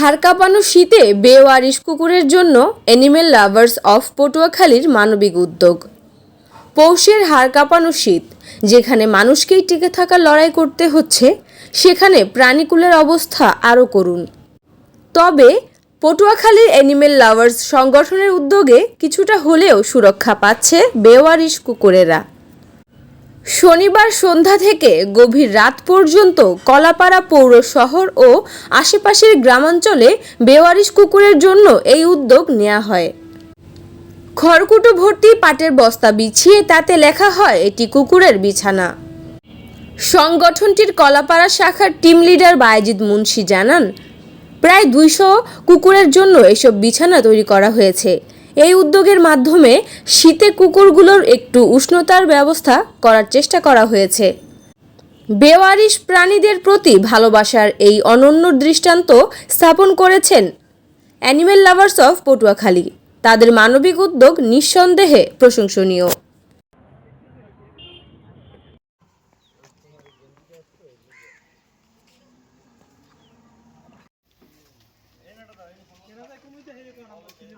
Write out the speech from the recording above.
হাড় কাঁপানো শীতে বেওয়ারিশ কুকুরের জন্য অ্যানিমেল লাভার্স অফ পটুয়াখালীর মানবিক উদ্যোগ। পৌষের হাড় কাঁপানো শীত, যেখানে মানুষকেই টিকে থাকা লড়াই করতে হচ্ছে, সেখানে প্রাণীকুলের অবস্থা আরও করুন। তবে পটুয়াখালীর অ্যানিমেল লাভার্স সংগঠনের উদ্যোগে কিছুটা হলেও সুরক্ষা পাচ্ছে বেওয়ারিশ কুকুরেরা। শনিবার সন্ধ্যা থেকে গভীর রাত পর্যন্ত কলাপাড়া পৌর শহর ও আশেপাশের গ্রামাঞ্চলে বেওয়ারিশ কুকুরের জন্য এই উদ্যোগ নেওয়া হয়। খড়কুটো ভর্তি পাটের বস্তা বিছিয়ে তাতে লেখা হয় এটি কুকুরের বিছানা। সংগঠনটির কলাপাড়া শাখার টিম লিডার বায়েজিদ মুন্সি জানান, প্রায় দুইশো কুকুরের জন্য এসব বিছানা তৈরি করা হয়েছে। এই উদ্যোগের মাধ্যমে শীতে কুকুরগুলোর একটু উষ্ণতার ব্যবস্থা করার চেষ্টা করা হয়েছে। বেওয়ারিশ প্রাণীদের প্রতি ভালোবাসার এই অনন্য দৃষ্টান্ত স্থাপন করেছেন অ্যানিমেল লাভার্স অফ পটুয়াখালী। তাদের মানবিক উদ্যোগ নিঃসন্দেহে প্রশংসনীয়। কেনা যায় কমিতে হেরে কারণ আমরা কিনে